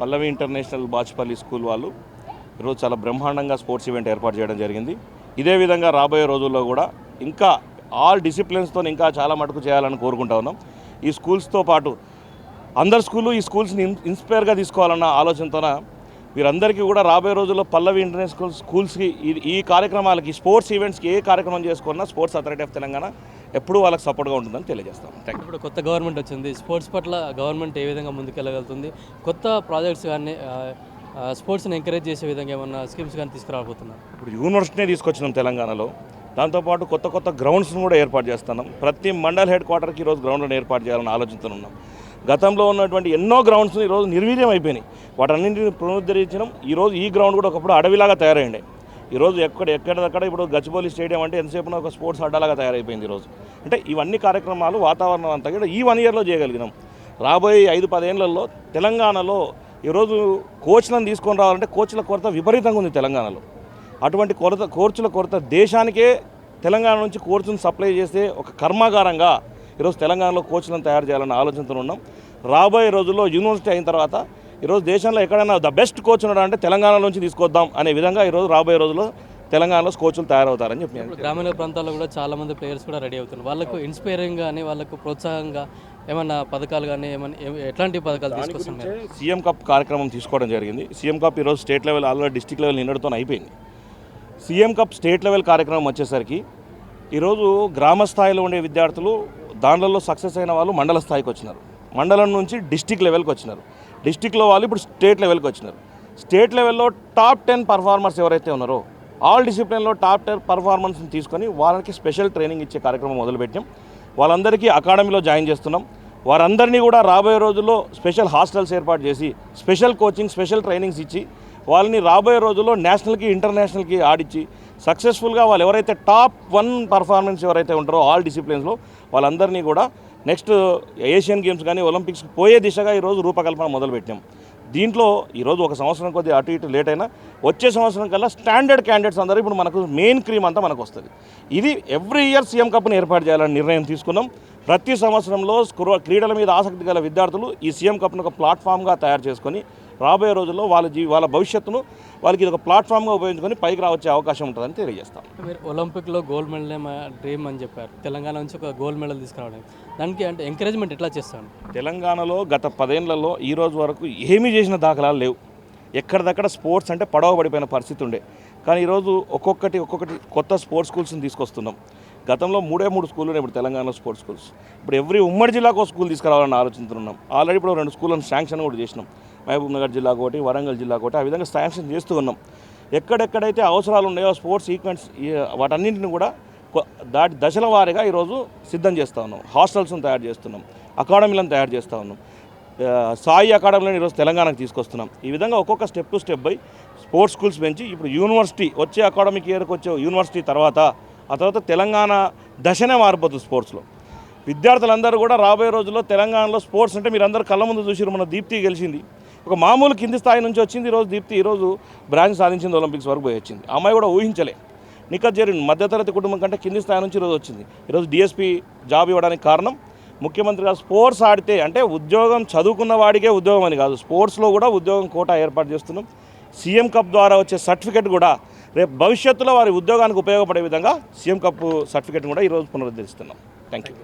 పల్లవి international Bachupally school వాళ్ళు ఈరోజు చాలా బ్రహ్మాండంగా స్పోర్ట్స్ ఈవెంట్ ఏర్పాటు చేయడం జరిగింది. ఇదే విధంగా రాబోయే రోజుల్లో కూడా ఇంకా ఆల్ డిసిప్లిన్స్తో ఇంకా చాలా మటుకు చేయాలని కోరుకుంటా ఉన్నాం. ఈ స్కూల్స్తో పాటు అందరు స్కూలు ఈ స్కూల్స్ని ఇన్స్పైర్గా తీసుకోవాలన్న ఆలోచనతోన వీరందరికీ కూడా రాబోయే రోజుల్లో పల్లవి ఇంటర్నేషనల్ స్కూల్స్కి ఈ- ఈ కార్యక్రమాలకి స్పోర్ట్స్ ఈవెంట్స్కి ఏ కార్యక్రమం చేసుకున్నా స్పోర్ట్స్ అథారిటీ ఆఫ్ తెలంగాణ ఎప్పుడూ వాళ్ళకి సపోర్ట్గా ఉంటుందని తెలియజేస్తాం. థ్యాంక్ ఇప్పుడు కొత్త గవర్నమెంట్ వచ్చింది. స్పోర్ట్స్ పట్ల గవర్నమెంట్ ఏ విధంగా ముందుకెళ్ళగలుగుతుంది? కొత్త ప్రాజెక్ట్స్ కానీ స్పోర్ట్స్ని ఎంకరేజ్ చేసే విధంగా ఏమన్నా స్కీమ్స్ కానీ తీసుకురాబోతున్నారు? ఇప్పుడు యూనివర్సిటీనే తీసుకొచ్చినాం తెలంగాణలో. దాంతోపాటు కొత్త కొత్త గ్రౌండ్స్ను కూడా ఏర్పాటు చేస్తున్నాం. ప్రతి మండల్ హెడ్ క్వార్టర్కి ఈరోజు గ్రౌండ్లను ఏర్పాటు చేయాలని ఆలోచనతో ఉన్నాం. గతంలో ఉన్నటువంటి ఎన్నో గ్రౌండ్స్ ఈరోజు నిర్వీర్యం అయిపోయినాయి. వాటన్నింటిని పునరుద్ధరించడం ఈరోజు ఈ గ్రౌండ్ కూడా ఒకప్పుడు అడవిలాగా తయారైండే. ఈరోజు ఎక్కడ ఎక్కడక్కడ ఇప్పుడు గచ్చిబౌలి స్టేడియం అంటే ఎంతసేపు ఒక స్పోర్ట్స్ అడ్డాలాగా తయారైపోయింది ఈరోజు. అంటే ఇవన్నీ కార్యక్రమాలు వాతావరణం అంతా కూడా ఈ వన్ ఇయర్లో చేయగలిగినాం. రాబోయే ఐదు పదేళ్ళలో తెలంగాణలో ఈరోజు కోచ్లను తీసుకొని రావాలంటే కోచ్ల కొరత విపరీతంగా ఉంది తెలంగాణలో. అటువంటి కొరత కోర్చుల కొరత దేశానికే తెలంగాణ నుంచి కోర్సును సప్లై చేసే ఒక కర్మాగారంగా ఈరోజు తెలంగాణలో కోచ్లను తయారు చేయాలన్న ఆలోచనతో ఉన్నాం. రాబోయే రోజుల్లో యూనివర్సిటీ అయిన తర్వాత ఈరోజు దేశంలో ఎక్కడైనా ద బెస్ట్ కోచ్ ఉన్నాడు అంటే తెలంగాణ నుంచి తీసుకొద్దాం అనే విధంగా ఈరోజు రాబోయే రోజుల్లో తెలంగాణలో కోచ్లు తయారవుతారని చెప్పి గ్రామీణ ప్రాంతాల్లో కూడా చాలా మంది ప్లేయర్స్ కూడా రెడీ అవుతున్నారు. వాళ్ళకు ఇన్స్పైరింగ్ కానీ వాళ్ళకు ప్రోత్సాహంగా ఏమన్నా పథకాలు కానీ ఏమన్నా ఎట్లాంటి పథకాలు తీసుకొస్తున్నారు సీఎం కప్ కార్యక్రమం తీసుకోవడం జరిగింది. సీఎం కప్ ఈరోజు state level already district level నిన్నటితో అయిపోయింది. సీఎం కప్ స్టేట్ లెవెల్ కార్యక్రమం వచ్చేసరికి ఈరోజు గ్రామ స్థాయిలో ఉండే విద్యార్థులు దాంట్లో సక్సెస్ అయిన వాళ్ళు మండల స్థాయికి వచ్చినారు. మండలం నుంచి డిస్టిక్ లెవెల్కి వచ్చినారు. డిస్టిక్లో వాళ్ళు ఇప్పుడు స్టేట్ లెవెల్కి వచ్చినారు. స్టేట్ లెవెల్లో టాప్ టెన్ పర్ఫార్మర్స్ ఎవరైతే ఉన్నారో ఆల్ డిసిప్లిన్లో టాప్ టెన్ పర్ఫార్మెన్స్ని తీసుకొని వాళ్ళకి స్పెషల్ ట్రైనింగ్ ఇచ్చే కార్యక్రమం మొదలుపెట్టాం. వాళ్ళందరికీ అకాడమీలో జాయిన్ చేస్తున్నాం. వారందరినీ కూడా రాబోయే రోజుల్లో స్పెషల్ హాస్టల్స్ ఏర్పాటు చేసి స్పెషల్ కోచింగ్ స్పెషల్ ట్రైనింగ్స్ ఇచ్చి వాళ్ళని రాబోయే రోజుల్లో నేషనల్కి ఇంటర్నేషనల్కి ఆడిచ్చి సక్సెస్ఫుల్గా వాళ్ళు ఎవరైతే టాప్ వన్ పర్ఫార్మెన్స్ ఎవరైతే ఉంటారో ఆల్ డిసిప్లిన్స్లో వాళ్ళందరినీ కూడా నెక్స్ట్ ఏషియన్ గేమ్స్ కానీ ఒలింపిక్స్ పోయే దిశగా ఈరోజు రూపకల్పన మొదలుపెట్టాం దీంట్లో ఈరోజు ఒక సంవత్సరం కొద్ది అటు ఇటు లేట్ అయినా వచ్చే సంవత్సరం కల్లా స్టాండర్డ్ క్యాండిడేట్స్ అందరూ ఇప్పుడు మనకు మెయిన్ క్రీమ్ అంతా మనకు వస్తుంది. ఇది ఎవ్రీ ఇయర్ సీఎం కప్ని ఏర్పాటు చేయాలని నిర్ణయం తీసుకున్నాం. ప్రతి సంవత్సరంలో క్రీడల మీద ఆసక్తి గల విద్యార్థులు ఈ సీఎం కప్ను ఒక ప్లాట్ఫామ్గా తయారు చేసుకొని రాబోయే రోజుల్లో వాళ్ళ జీ వాళ్ళ భవిష్యత్తును వాళ్ళకి ఇది ఒక ప్లాట్ఫామ్గా ఉపయోగించుకొని పైకి రావచ్చే అవకాశం ఉంటుందని తెలియజేస్తాం. మీరు ఒలింపిక్లో గోల్డ్ మెడల్ మా డ్రీమ్ అని చెప్పారు. తెలంగాణ నుంచి ఒక గోల్డ్ మెడల్ తీసుకురావడం. దానికి అంటే ఎంకరేజ్మెంట్ ఎట్లా చేస్తాను తెలంగాణలో గత పదేళ్ళలో ఈ రోజు వరకు ఏమీ చేసిన దాఖలాలు లేవు. ఎక్కడిదక్కడ స్పోర్ట్స్ అంటే పడవ పడిపోయిన పరిస్థితి ఉండే. కానీ ఈరోజు ఒక్కొక్కటి ఒక్కొక్కటి కొత్త స్పోర్ట్స్ స్కూల్స్ని తీసుకొస్తున్నాం. గతంలో మూడే మూడు స్కూళ్ళు ఉన్నాయి ఇప్పుడు తెలంగాణలో స్పోర్ట్స్ స్కూల్స్. ఇప్పుడు ఎవ్రీ ఉమ్మడి జిల్లాకు ఒక స్కూల్ తీసుకురావాలని ఆలోచిస్తున్నాం ఆల్రెడీ ఇప్పుడు రెండు స్కూళ్ళను శాంక్షన్ కూడా చేసినాం. మహబూబ్ నగర్ జిల్లాకు ఒకటి వరంగల్ జిల్లా ఒకటి ఆ విధంగా శాంక్షన్ చేస్తూ ఉన్నాం. ఎక్కడెక్కడైతే అవసరాలు ఉన్నాయో స్పోర్ట్స్ ఈక్వెంట్స్ వాటన్నింటిని కూడా దాటి దశల వారీగా ఈరోజు సిద్ధం చేస్తూ ఉన్నాం. హాస్టల్స్ని తయారు చేస్తున్నాం. అకాడమీలను తయారు చేస్తూ ఉన్నాం. సాయి అకాడమీలను ఈరోజు తెలంగాణకు తీసుకొస్తున్నాం. ఈ విధంగా ఒక్కొక్క step to step by sports schools పెంచి ఇప్పుడు యూనివర్సిటీ వచ్చే అకాడమిక్ ఇయర్కి వచ్చే యూనివర్సిటీ తర్వాత ఆ తర్వాత తెలంగాణ దశనే మారిపోతుంది స్పోర్ట్స్లో. విద్యార్థులందరూ కూడా రాబోయే రోజుల్లో తెలంగాణలో స్పోర్ట్స్ అంటే మీరు అందరూ కళ్ళ ముందు చూసిరు మన దీప్తి గెలిచింది. ఒక మామూలు కింది స్థాయి నుంచి వచ్చింది ఈరోజు దీప్తి ఈరోజు బ్రాంచ్ సాధించింది ఒలింపిక్స్ వరకు పోయి వచ్చింది. అమ్మాయి కూడా ఊహించలే. నిఖత్ జరిగిన మధ్యతరగతి కుటుంబం కంటే కింది స్థాయి నుంచి ఈరోజు వచ్చింది. ఈరోజు డిఎస్పీ జాబ్ ఇవ్వడానికి కారణం ముఖ్యమంత్రి గారు స్పోర్ట్స్ ఆడితే అంటే ఉద్యోగం చదువుకున్న వాడికే ఉద్యోగం అని కాదు స్పోర్ట్స్లో కూడా ఉద్యోగం కోటా ఏర్పాటు చేస్తున్నాం. సీఎం కప్ ద్వారా వచ్చే సర్టిఫికెట్ కూడా రేపు భవిష్యత్తులో వారి ఉద్యోగానికి ఉపయోగపడే విధంగా సీఎం కప్ సర్టిఫికెట్ కూడా ఈరోజు పునరుద్ధరిస్తున్నాం. Thank you